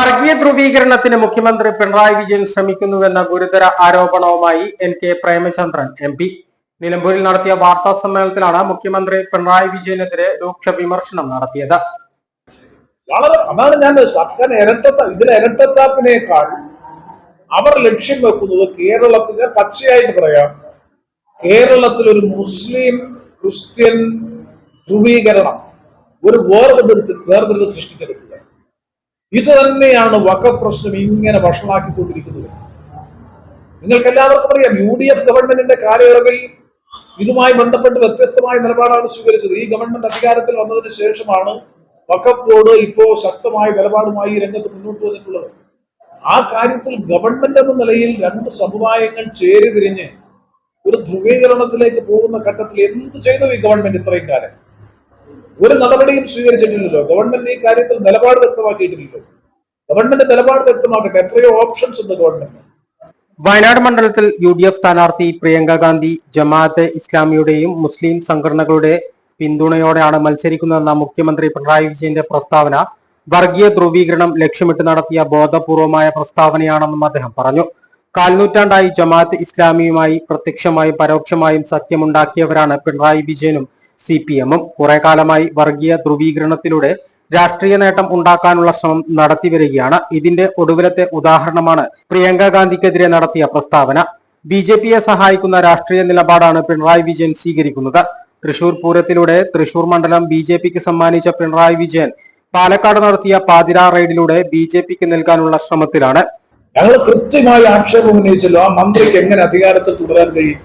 വർഗീയ ധ്രുവീകരണത്തിന് മുഖ്യമന്ത്രി പിണറായി വിജയൻ ശ്രമിക്കുന്നുവെന്ന ഗുരുതര ആരോപണവുമായി N K Premachandran M P. നിലമ്പൂരിൽ നടത്തിയ വാർത്താ സമ്മേളനത്തിലാണ് മുഖ്യമന്ത്രി പിണറായി വിജയനെതിരെ രൂക്ഷ വിമർശനം നടത്തിയത്. അവർ ലക്ഷ്യം വെക്കുന്നത് കേരളത്തിലെ പച്ചയായിട്ട് പറയാം. കേരളത്തിൽ ഒരു മുസ്ലിം ക്രിസ്ത്യൻ ധ്രുവീകരണം ഒരു വേർതിരിവ് വേർതിരിവ് സൃഷ്ടിച്ചെടുക്കുക. ഇത് തന്നെയാണ് വക പ്രശ്നം ഇങ്ങനെ വഷളാക്കിക്കൊണ്ടിരിക്കുന്നത്. നിങ്ങൾക്ക് എല്ലാവർക്കും അറിയാം യു ഡി എഫ് ഗവൺമെന്റിന്റെ കാലയളവിൽ ഇതുമായി ബന്ധപ്പെട്ട് വ്യത്യസ്തമായ നിലപാടാണ് സ്വീകരിച്ചത്. ഈ ഗവൺമെന്റ് അധികാരത്തിൽ വന്നതിന് ശേഷമാണ് വഖഫ് ബോർഡ് ഇപ്പോ ശക്തമായ നിലപാടുമായി രംഗത്ത് മുന്നോട്ട് വന്നിട്ടുള്ളത്. ആ കാര്യത്തിൽ ഗവൺമെന്റ് എന്ന നിലയിൽ രണ്ട് സമുദായങ്ങൾ ചേരിതിരിഞ്ഞ് ഒരു ധ്രുവീകരണത്തിലേക്ക് പോകുന്ന ഘട്ടത്തിൽ എന്ത് ചെയ്തു ഈ ഗവൺമെന്റ് ഇത്രയും കാലം? ഒരു നടപടിയും സ്വീകരിച്ചിട്ടില്ലല്ലോ. ഗവൺമെന്റ് ഈ കാര്യത്തിൽ നിലപാട് വ്യക്തമാക്കിയിട്ടില്ലല്ലോ. ഗവൺമെന്റ് നിലപാട് വ്യക്തമാക്കട്ടെ. എത്രയോ ഓപ്ഷൻസ് ഉണ്ട് ഗവൺമെന്റ് വയനാട് മണ്ഡലത്തിൽ യു ഡി എഫ് സ്ഥാനാർത്ഥി പ്രിയങ്ക ഗാന്ധി ജമാഅത്തെ ഇസ്ലാമിയുടെയും മുസ്ലിം സംഘടനകളുടെ പിന്തുണയോടെയാണ് മത്സരിക്കുന്നതെന്ന മുഖ്യമന്ത്രി പിണറായി വിജയന്റെ പ്രസ്താവന വർഗീയ ധ്രുവീകരണം ലക്ഷ്യമിട്ട് നടത്തിയ ബോധപൂർവമായ പ്രസ്താവനയാണെന്നും അദ്ദേഹം പറഞ്ഞു. കാൽനൂറ്റാണ്ടായി ജമാഅത്ത് ഇസ്ലാമിയുമായി പ്രത്യക്ഷമായും പരോക്ഷമായും സത്യമുണ്ടാക്കിയവരാണ് പിണറായി വിജയനും സി പി എമ്മും കുറെ കാലമായി വർഗീയ ധ്രുവീകരണത്തിലൂടെ രാഷ്ട്രീയ നേട്ടം ഉണ്ടാക്കാനുള്ള ശ്രമം നടത്തിവരികയാണ്. ഇതിന്റെ ഒടുവിലത്തെ ഉദാഹരണമാണ് പ്രിയങ്ക ഗാന്ധിക്കെതിരെ നടത്തിയ പ്രസ്താവന. ബി ജെ പിയെ സഹായിക്കുന്ന രാഷ്ട്രീയ നിലപാടാണ് പിണറായി വിജയൻ സ്വീകരിക്കുന്നത്. തൃശൂർ പൂരത്തിലൂടെ തൃശൂർ മണ്ഡലം ബി ജെ പിക്ക് സമ്മാനിച്ച പിണറായി വിജയൻ പാലക്കാട് നടത്തിയ പാതിര റെയ്ഡിലൂടെ ബി ജെ പിക്ക് നൽകാനുള്ള ശ്രമത്തിലാണ്. ഞങ്ങൾ കൃത്യമായി ആക്ഷേപം ഉന്നയിച്ചല്ലോ ആ മന്ത്രിക്ക് എങ്ങനെ അധികാരത്തിൽ തുടരാൻ കഴിയും?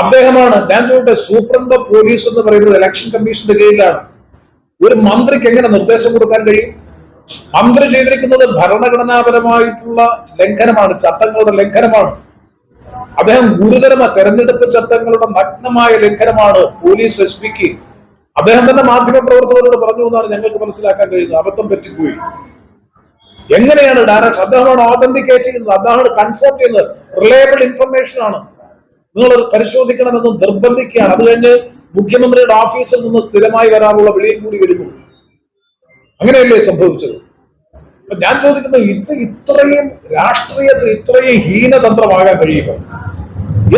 അദ്ദേഹമാണ് ഞാൻ ചോദിട്ടെ സൂപ്രണ്ട് പോലീസ് എന്ന് പറയുന്നത് ഇലക്ഷൻ കമ്മീഷന്റെ കീഴിലാണ്. ഒരു മന്ത്രിക്ക് എങ്ങനെ നിർദ്ദേശം കൊടുക്കാൻ കഴിയും? മന്ത്രി ചെയ്തിരിക്കുന്നത് ഭരണഘടനാപരമായിട്ടുള്ള ലംഘനമാണ് ചട്ടങ്ങളുടെ ലംഘനമാണ്. അദ്ദേഹം ഗുരുതരമ തെരഞ്ഞെടുപ്പ് ചട്ടങ്ങളുടെ നഗ്നമായ ലംഘനമാണ് പോലീസ് എസ് പിക്ക്. അദ്ദേഹം തന്നെ മാധ്യമ പ്രവർത്തകരോട് പറഞ്ഞു എന്നാണ് ഞങ്ങൾക്ക് മനസ്സിലാക്കാൻ കഴിയുന്നത്. അബദ്ധം പറ്റിപ്പോയി. എങ്ങനെയാണ് ഡയറക്ട് അദ്ദേഹമാണ് ഓതന്റിക്കേറ്റ് ചെയ്യുന്നത്. അദ്ദേഹമാണ് കൺഫേം ചെയ്യുന്നത്. റിലയബിൾ ഇൻഫർമേഷൻ ആണ്. നിങ്ങൾ പരിശോധിക്കണമെന്ന് നിർബന്ധിക്കുകയാണ്. അത് കഴിഞ്ഞ് മുഖ്യമന്ത്രിയുടെ ഓഫീസിൽ നിന്ന് സ്ഥിരമായി വരാനുള്ള വിളിയും കൂടി വരുന്നു. അങ്ങനെയല്ലേ സംഭവിച്ചത്? അപ്പൊ ഞാൻ ചോദിക്കുന്നത് ഇത് ഇത്രയും രാഷ്ട്രീയത്തിൽ ഇത്രയും ഹീനതന്ത്രമാകാൻ കഴിയുമോ?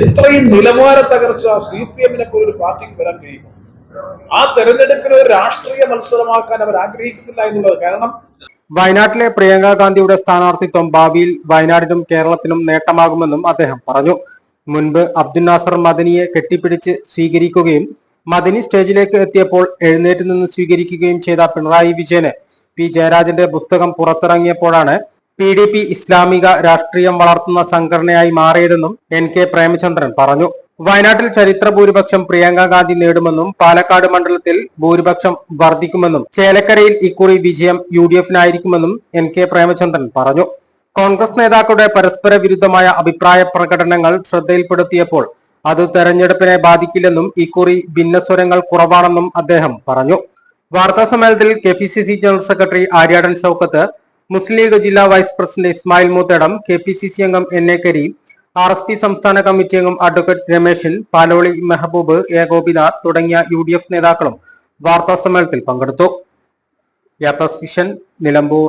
ഇത്രയും നിലവാര തകർച്ച സി പി എമ്മിനെ പോലൊരു പാർട്ടിക്ക് വരാൻ കഴിയുമോ? ആ തെരഞ്ഞെടുപ്പിനെ ഒരു രാഷ്ട്രീയ മത്സരമാക്കാൻ അവർ ആഗ്രഹിക്കുന്നില്ല എന്നുള്ളത് കാരണം വയനാട്ടിലെ പ്രിയങ്ക ഗാന്ധിയുടെ സ്ഥാനാർത്ഥിത്വം ഭാവിയിൽ വയനാടിനും കേരളത്തിനും നേട്ടമാകുമെന്നും അദ്ദേഹം പറഞ്ഞു. മുൻപ് അബ്ദുൽ നാസർ മദനിയെ കെട്ടിപ്പിടിച്ച് സ്വീകരിക്കുകയും മദനി സ്റ്റേജിലേക്ക് എത്തിയപ്പോൾ എഴുന്നേറ്റ് നിന്ന് സ്വീകരിക്കുകയും ചെയ്ത പിണറായി വിജയന് പി. ജയരാജന്റെ പുസ്തകം പുറത്തിറങ്ങിയപ്പോഴാണ് പി. ഡി. പി. ഇസ്ലാമിക രാഷ്ട്രീയം വളർത്തുന്ന സംഘടനയായി മാറിയതെന്നും എൻ. കെ. പ്രേമചന്ദ്രൻ പറഞ്ഞു. വയനാട്ടിൽ ചരിത്ര ഭൂരിപക്ഷം പ്രിയങ്ക ഗാന്ധി നേടുമെന്നും പാലക്കാട് മണ്ഡലത്തിൽ ഭൂരിപക്ഷം വർദ്ധിക്കുമെന്നും ചേലക്കരയിൽ ഇക്കുറി വിജയം യു ഡി എഫിനായിരിക്കുമെന്നും എൻ. കെ. പ്രേമചന്ദ്രൻ പറഞ്ഞു. കോൺഗ്രസ് നേതാക്കളുടെ പരസ്പര വിരുദ്ധമായ അഭിപ്രായ പ്രകടനങ്ങൾ ശ്രദ്ധയിൽപ്പെടുത്തിയപ്പോൾ അത് തെരഞ്ഞെടുപ്പിനെ ബാധിക്കില്ലെന്നും ഇക്കുറി ഭിന്നസ്വരങ്ങൾ കുറവാണെന്നും അദ്ദേഹം പറഞ്ഞു. വാർത്താ സമ്മേളനത്തിൽ K P C C general secretary Aryadan Shoukath Muslim League ജില്ലാ vice president Ismail Moothedam K P C C അംഗം N A Kareem R S P സംസ്ഥാന കമ്മിറ്റി അംഗം അഡ്വക്കേറ്റ് രമേശൻ പാലോളി മെഹബൂബ് എ ഗോപിനാഥ് തുടങ്ങിയ യു ഡി എഫ് നേതാക്കളും വാർത്താ സമ്മേളനത്തിൽ പങ്കെടുത്തു. നിലമ്പൂർ.